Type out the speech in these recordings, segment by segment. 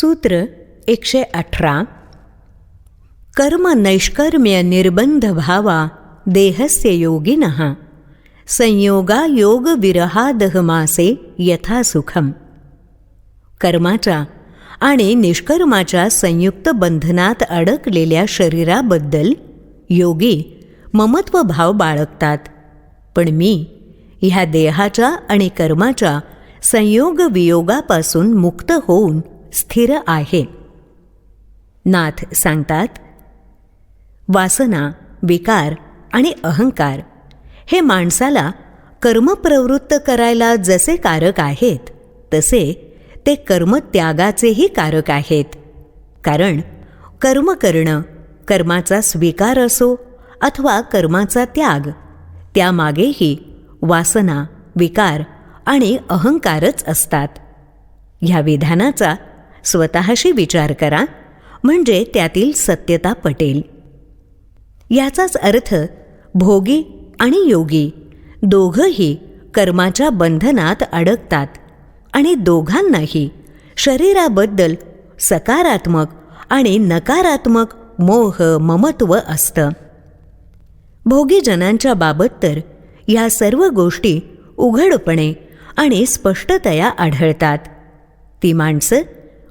सूत्र एकशे अठरा. कर्म नैष्कर्म्य निर्बंध भावा देहस्य योगिनः संयोगा योग विरहादहमासे यथा सुखम. कर्माच्या आणि निष्कर्माच्या संयुक्त बंधनात अडकलेल्या शरीराबद्दल योगी ममत्व भाव बाळगतात. पण मी ह्या देहाच्या आणि कर्माच्या संयोग वियोगापासून मुक्त होऊन स्थिर आहे. नाथ सांगतात वासना विकार आणि अहंकार हे माणसाला कर्मप्रवृत्त करायला जसे कारक आहेत तसे ते कर्मत्यागाचेही कारक आहेत. कारण कर्म करणं कर्माचा स्वीकार असो अथवा कर्माचा त्याग त्यामागेही वासना विकार आणि अहंकारच असतात. ह्या विधानाचा स्वतःशी विचार करा म्हणजे त्यातील सत्यता पटेल. याचाच अर्थ भोगी आणि योगी दोघंही कर्माच्या बंधनात अडकतात आणि दोघांनाही शरीराबद्दल सकारात्मक आणि नकारात्मक मोह ममत्व असतं. भोगीजनांच्या बाबत तर या सर्व गोष्टी उघडपणे आणि स्पष्टतया आढळतात. ती माणसं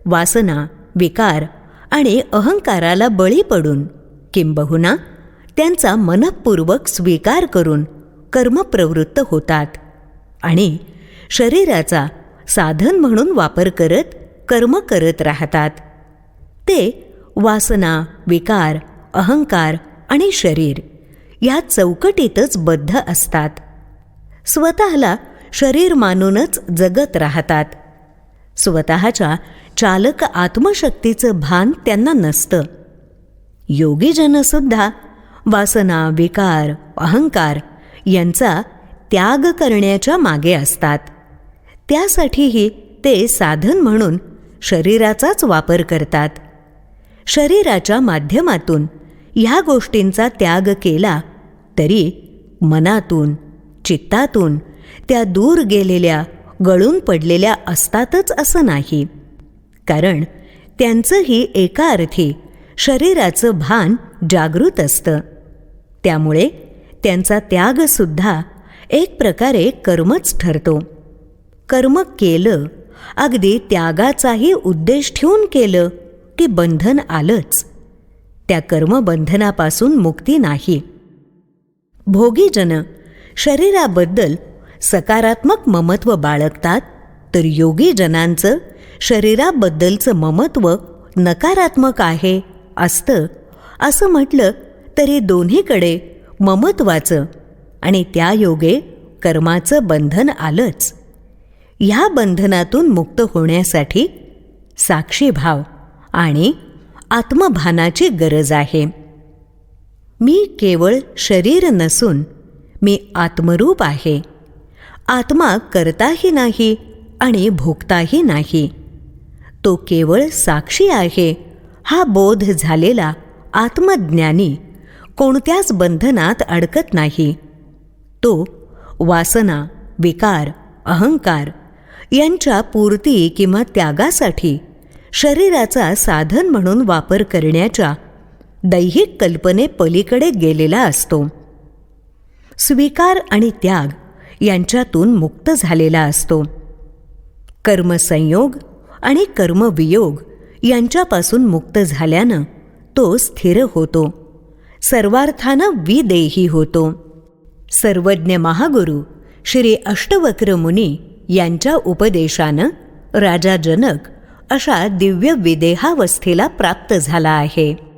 वासना विकार आणि अहंकाराला बळी पडून किंबहुना त्यांचा मनपूर्वक स्वीकार करून कर्मप्रवृत्त होतात आणि शरीराचा साधन म्हणून वापर करत कर्म करत राहतात. ते वासना विकार अहंकार आणि शरीर या चौकटीतच बद्ध असतात. स्वतःला शरीर मानूनच जगत राहतात. स्वतःच्या चालक आत्मशक्तीचं भान त्यांना नसतं. योगीजनसुद्धा वासना विकार अहंकार यांचा त्याग करण्याच्या मागे असतात. त्यासाठीही ते साधन म्हणून शरीराचाच वापर करतात. शरीराच्या माध्यमातून ह्या गोष्टींचा त्याग केला तरी मनातून चित्तातून त्या दूर गेलेल्या गळून पडलेल्या असतातच असं नाही. कारण त्यांचंही एका अर्थी शरीराचं भान जागृत असतं. त्यामुळे त्यांचा त्यागसुद्धा एक प्रकारे कर्मच ठरतो. कर्म केलं अगदी त्यागाचाही उद्देश ठेवून केलं की बंधन आलंच. त्या कर्मबंधनापासून मुक्ती नाही. भोगीजन शरीराबद्दल सकारात्मक ममत्व बाळगतात तर योगीजनांचं शरीराबद्दलचं ममत्व नकारात्मक आहे असतं. असं म्हटलं तरी दोन्हीकडे ममत्वाचं आणि त्या योगे कर्माचं बंधन आलंच. ह्या बंधनातून मुक्त होण्यासाठी साक्षीभाव आणि आत्मभानाची गरज आहे. मी केवळ शरीर नसून मी आत्मरूप आहे. आत्मा करताही नाही आणि भोगताही नाही. तो केवळ साक्षी आहे. हा बोध झालेला आत्मज्ञानी कोणत्याच बंधनात अडकत नाही. तो वासना विकार अहंकार यांच्या पूर्ती किंवा त्यागासाठी शरीराचा साधन म्हणून वापर करण्याच्या दैहिक कल्पने पलीकडे गेलेला असतो. स्वीकार आणि त्याग यांच्यातून मुक्त झालेला असतो. कर्मसंयोग आणि कर्मवियोग यांच्यापासून मुक्त झाल्यानं तो स्थिर होतो. सर्वार्थानं विदेही होतो. सर्वज्ञ महागुरू श्री अष्टवक्र मुनी यांच्या उपदेशानं राजा जनक अशा दिव्य विदेहावस्थेला प्राप्त झाला आहे.